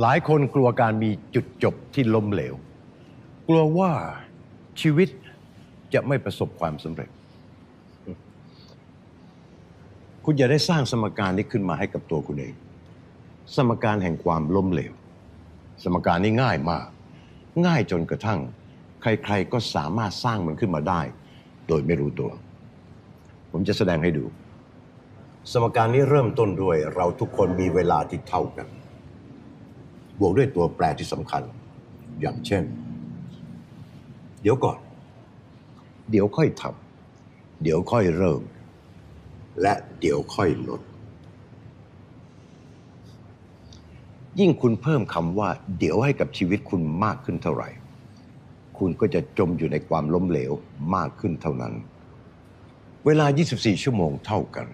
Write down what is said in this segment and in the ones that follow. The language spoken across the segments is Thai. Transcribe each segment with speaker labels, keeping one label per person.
Speaker 1: หลายคนกลัวการมีจุดจบที่ล้มเหลว กลัวว่าชีวิตจะไม่ประสบความสำเร็จ คุณอย่าได้สร้างสมการนี้ขึ้นมาให้กับตัวคุณเอง สมการแห่งความล้มเหลว สมการนี้ง่ายมาก ง่ายจนกระทั่ง ใครๆก็สามารถสร้างมันขึ้นมาได้ โดยไม่รู้ตัว ผมจะแสดงให้ดู สมการนี้เริ่มต้นด้วยเราทุกคนมีเวลาที่เท่ากัน วกด้วยตัวแปรที่สำคัญ อย่างเช่น เดี๋ยวก่อน เดี๋ยวค่อยทำเดี๋ยวค่อยเริ่ม และเดี๋ยวค่อยลด ยิ่งคุณเพิ่มคำว่า เดี๋ยวให้กับชีวิตคุณมากขึ้นเท่าไหร่ คุณก็จะจมอยู่ในความล้มเหลวมากขึ้นเท่านั้น เวลา 24 ชั่วโมงเท่ากัน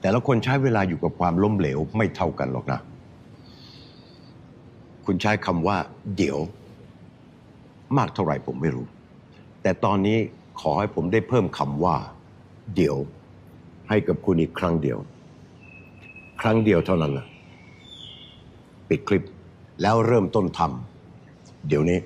Speaker 1: แต่ละคนใช้เวลาอยู่กับความล้มเหลวไม่เท่ากันหรอกนะ คุณใช้คำว่า เดี๋ยว มากเท่าไหร่ผมไม่รู้ แต่ตอนนี้ขอให้ผมได้เพิ่มคำว่า เดี๋ยว ให้กับคุณอีกครั้งเดียว ครั้งเดียวเท่านั้นนะปิดคลิปแล้วเริ่มต้นทำเดี๋ยวนี้